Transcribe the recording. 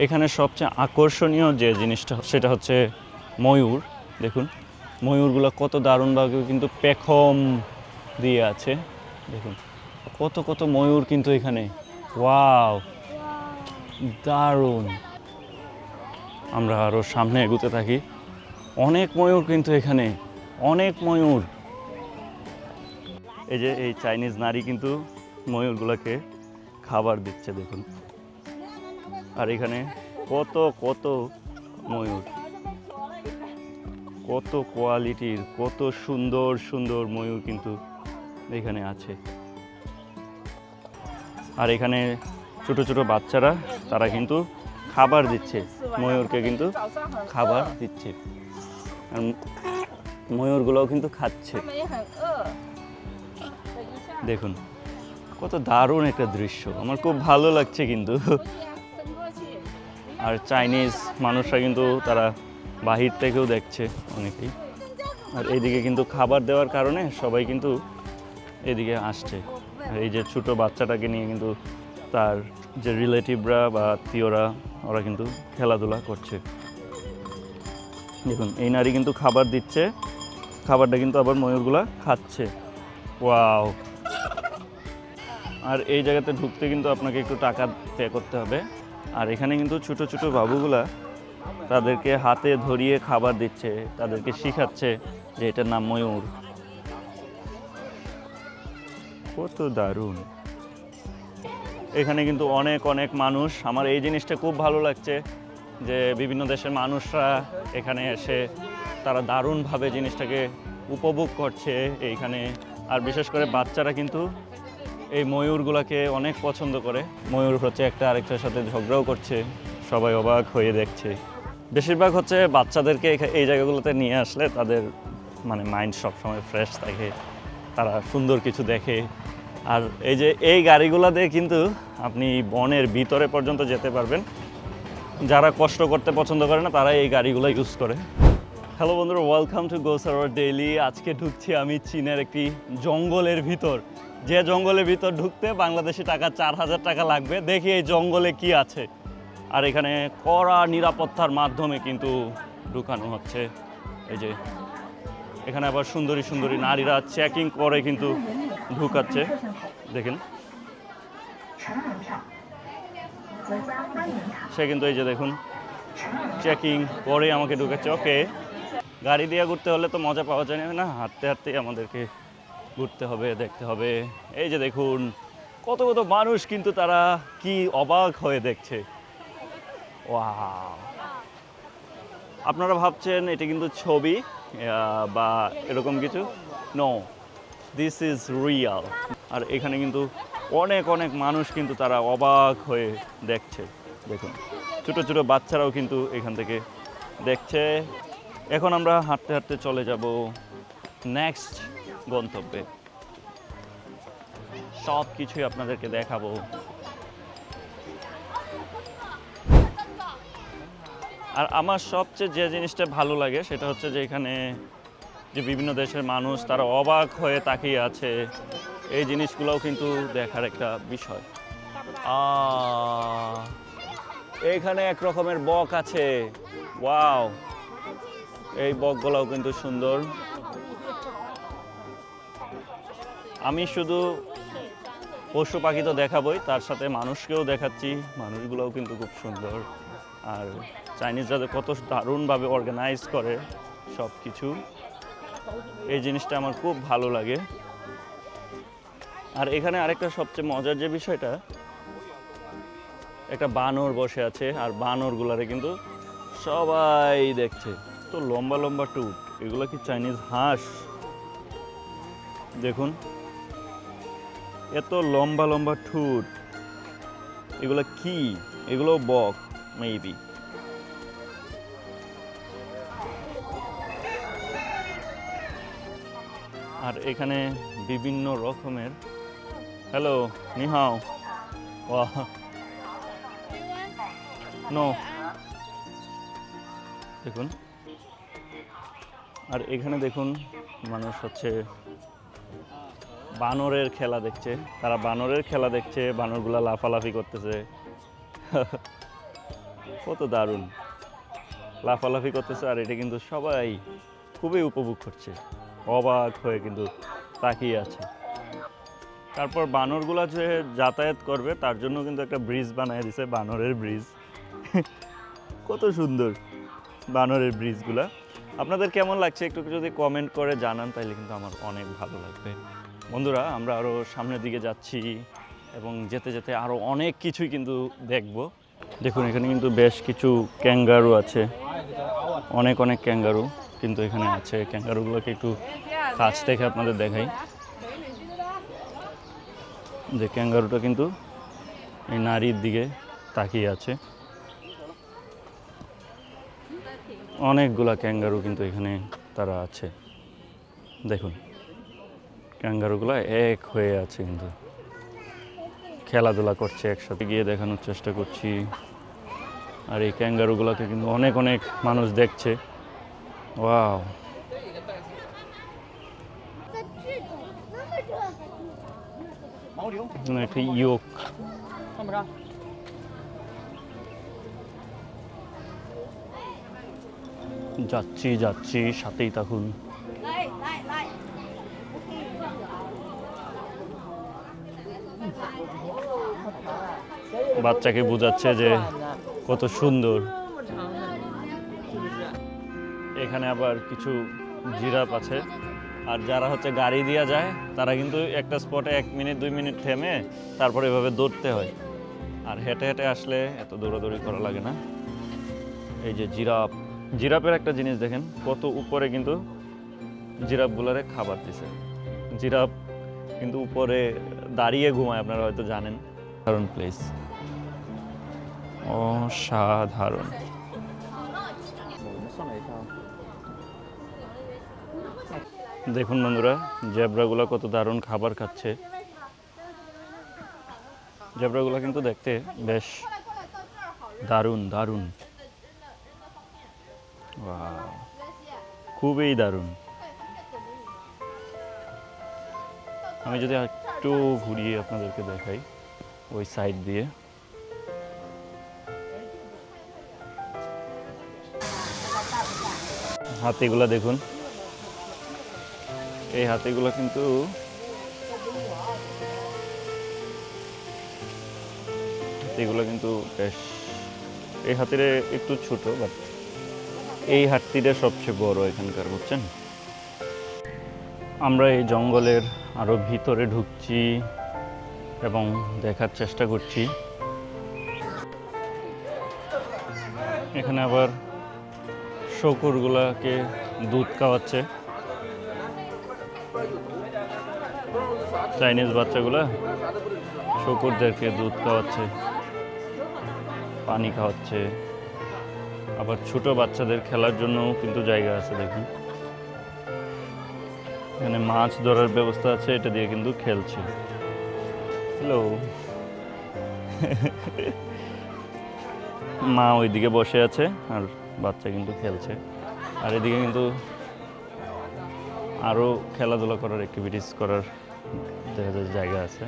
এখানে সবচেয়ে আকর্ষণীয় যে জিনিসটা, সেটা হচ্ছে ময়ূর। দেখুন, ময়ূরগুলো কত দারুণভাবে কিন্তু পেখম দিয়ে আছে। দেখুন, কত কত ময়ূর কিন্তু এখানে। ওয়াও! দারুণ! আমরা আরও সামনে এগুতে থাকি। অনেক ময়ূর কিন্তু এখানে, অনেক ময়ূর। এই যে এই চাইনিজ নারী কিন্তু ময়ূরগুলোকে খাবার দিচ্ছে, দেখুন। আর এখানে কত কত ময়ূর। কত কোয়ালিটির, কত সুন্দর সুন্দর ময়ূর কিন্তু এখানে আছে। আর এখানে ছোট ছোট বাচ্চারা, তারা কিন্তু খাবার দিচ্ছে। ময়ূরকে কিন্তু খাবার দিচ্ছে। আর ময়ূরগুলোও কিন্তু খাচ্ছে। দেখুন, কত দারুণ একটা দৃশ্য। আমার খুব ভালো লাগছে কিন্তু। আর চাইনিজ মানুষরা কিন্তু তারা বাহির থেকেও দেখছে অনেকেই। আর এইদিকে কিন্তু খাবার দেওয়ার কারণে সবাই কিন্তু এদিকে আসছে। আর এই যে ছোটো বাচ্চাটাকে নিয়ে কিন্তু তার যে রিলেটিভরা বা আত্মীয়রা, ওরা কিন্তু খেলাধুলা করছে। দেখুন, এই নারী কিন্তু খাবার দিচ্ছে, খাবারটা কিন্তু আবার ময়ূরগুলা খাচ্ছে। ওয়াও! আর এই জায়গাতে ঢুকতে কিন্তু আপনাকে একটু টাকা পে করতে হবে। আর এখানে কিন্তু ছোট ছোট বাবুগুলা তাদেরকে হাতে ধরিয়ে খাবার দিচ্ছে, তাদেরকে শিখাচ্ছে যে এটার নাম ময়ূর। কত দারুণ। এখানে কিন্তু অনেক অনেক মানুষ। আমার এই জিনিসটা খুব ভালো লাগছে যে বিভিন্ন দেশের মানুষরা এখানে এসে তারা দারুণভাবে জিনিসটাকে উপভোগ করছে এইখানে। আর বিশেষ করে বাচ্চারা কিন্তু এই ময়ূরগুলোকে অনেক পছন্দ করে। ময়ূর হচ্ছে একটা আরেকটার সাথে ঝগড়াও করছে, সবাই অবাক হয়ে দেখছে। বেশিরভাগ হচ্ছে বাচ্চাদেরকে এই জায়গাগুলোতে নিয়ে আসলে তাদের মানে মাইন্ড সবসময় ফ্রেশ থাকে, তারা সুন্দর কিছু দেখে। আর এই যে এই গাড়িগুলো দিয়ে কিন্তু আপনি বনের ভিতরে পর্যন্ত যেতে পারবেন। যারা কষ্ট করতে পছন্দ করে না, তারা এই গাড়িগুলো ইউজ করে। হ্যালো বন্ধুরা ওয়েলকাম টু গোসারোয়ার ডেইলি আজকে ঢুকছি আমি চীনের একটি জঙ্গলের ভিতর। যে জঙ্গলের ভিতর ঢুকতে বাংলাদেশি টাকা চার হাজার টাকা লাগবে, দেখি এই জঙ্গলে কি আছে। আর এখানে কড়া নিরাপত্তার মাধ্যমে কিন্তু ঢুকানো হচ্ছে। এই যে, এখানে আবার সুন্দরী সুন্দরী নারীরা চেকিং করে কিন্তু ঢুকাচ্ছে। দেখেন। সে কিন্তু এই যে দেখুন চেকিং করে আমাকে ঢুকাচ্ছে। ওকে গাড়ি দিয়ে ঘুরতে হলে তো মজা পাওয়া যায় না, হাঁটতে হাঁটতেই আমাদেরকে ঘুরতে হবে, দেখতে হবে। এই যে দেখুন, কত কত মানুষ কিন্তু তারা কি অবাক হয়ে দেখছে। আপনারা ভাবছেন এটা কিন্তু ছবি বা এরকম কিছু? নো দিস ইজ রিয়াল আর এখানে কিন্তু অনেক অনেক মানুষ কিন্তু তারা অবাক হয়ে দেখছে। দেখুন, ছোটো ছোটো বাচ্চারাও কিন্তু এখান থেকে দেখছে। এখন আমরা হাঁটতে হাঁটতে চলে যাব। নেক্সট গন্তব্যে। সব কিছুই আপনাদেরকে দেখাবো। আর আমার সবচেয়ে যে জিনিসটা ভালো লাগে সেটা হচ্ছে যে এখানে যে বিভিন্ন দেশের মানুষ তারা অবাক হয়ে তাকিয়ে আছে। এই জিনিসগুলোও কিন্তু দেখার একটা বিষয়। আহ, এইখানে এক রকমের বক আছে। ওয়াও! এই বকগুলোও কিন্তু সুন্দর। আমি শুধু পশু পাখি তো দেখাবই, তার সাথে মানুষকেও দেখাচ্ছি, মানুষগুলোও কিন্তু খুব সুন্দর। আর চাইনিজরা কত দারুণভাবে অর্গানাইজ করে সব কিছু এই জিনিসটা আমার খুব ভালো লাগে। আর এখানে আরেকটা সবচেয়ে মজার যে বিষয়টা, একটা বানর বসে আছে, আর বানরগুলারে কিন্তু সবাই দেখছে। তো লম্বা লম্বা টুট এগুলো কি চাইনিজ হাঁস? দেখুন। এত লম্বা লম্বা ঠুট। এগুলো কি? এগুলো বক মেবি আর এখানে বিভিন্ন রকমের। হ্যালো নিহাও। নো দেখুন। আর এখানে দেখুন, মানুষ হচ্ছে বানরের খেলা দেখছে, তারা বানরের খেলা দেখছে, বানরগুলা লাফালাফি করতেছে। কত দারুণ। লাফালাফি করতেছে, আর এটা কিন্তু সবাই খুবই উপভোগ করছে। অবাক হয়ে কিন্তু তাকিয়ে আছে। তারপর বানরগুলো যে যাতায়াত করবে, তার জন্য কিন্তু একটা ব্রিজ বানিয়ে দিছে, বানরের ব্রিজ কত সুন্দর বানরের ব্রিজগুলা আপনাদের কেমন লাগছে? একটু যদি কমেন্ট করে জানান তাহলে কিন্তু আমার অনেক ভালো লাগবে। বন্ধুরা, আমরা আরও সামনের দিকে যাচ্ছি এবং যেতে যেতে আরও অনেক কিছুই কিন্তু দেখব। দেখুন, এখানে কিন্তু বেশ কিছু ক্যাঙ্গারু আছে। অনেক অনেক ক্যাঙ্গারু কিন্তু এখানে আছে। ক্যাঙ্গারুগুলোকে একটু কাছ থেকে আপনাদের দেখাই। যে ক্যাঙ্গারুটা কিন্তু এই নারীর দিকে তাকিয়ে আছে। অনেকগুলা ক্যাঙ্গারু কিন্তু এখানে তারা আছে। দেখুন। ক্যাঙ্গারুগুলো এক হয়ে আছে কিন্তু। খেলাধুলা করছে, একসাথে গিয়ে দেখানোর চেষ্টা করছি। আর এই ক্যাঙ্গারুগুলোকে কিন্তু অনেক অনেক মানুষ দেখছে। ওয়াও। যাচ্ছি যাচ্ছি, সাথেই থাকুন। বাচ্চাকে বোঝাচ্ছে যে কত সুন্দর। এখানে আবার কিছু জিরাফ আছে। আর যারা হচ্ছে গাড়ি দিয়ে যায়, তারা কিন্তু একটা স্পটে এক মিনিট, দুই মিনিট থেমে তারপরে এভাবে দৌড়তে হয়। আর হেঁটে হেঁটে আসলে এত দৌড়াদৌড়ি করা লাগে না। এই যে জিরাফ। জিরাফের একটা জিনিস দেখেন, কত উপরে কিন্তু জিরাফগুলারে খাবার দিছে। জিরাফ কিন্তু উপরে দাঁড়িয়ে ঘুমায়, আপনারা হয়তো জানেন। কারণ প্লেস অসাধারণ। দেখুন বন্ধুরা, জেব্রাগুলো কত দারুণ খাবার খাচ্ছে। জেব্রাগুলো কিন্তু দেখতে বেশ দারুণ দারুণ। খুবই দারুণ। আমি যদি একটু ঘুরিয়ে আপনাদেরকে দেখাই ওই সাইড দিয়ে। হাতিগুলা দেখুন। এই হাতিগুলো কিন্তু হাতিগুলো কিন্তু বেশ, এই হাতিরে একটু ছোট, বাট এই হাতিটা সবচেয়ে বড় এখানকার, বুঝছেন? আমরা এই জঙ্গলের আরও ভিতরে ঢুকছি এবং দেখার চেষ্টা করছি। এখানে আবার শকুরগুলাকে দুধ খাওয়াচ্ছে। চাইনিজ বাচ্চাগুলা শকুরদেরকে দুধ খাওয়াচ্ছে, পানি খাওয়াচ্ছে। আবার ছোট বাচ্চাদের খেলার জন্যও কিন্তু জায়গা আছে দেখুন এখানে মাছ ধরার ব্যবস্থা আছে, এটা দিয়ে কিন্তু খেলছে। হ্যালো মা ওইদিকে বসে আছে আর বাচ্চা কিন্তু খেলছে। আর এদিকে কিন্তু আরও খেলাধুলা করার অ্যাক্টিভিটিস করার দেখা যায় জায়গা আছে।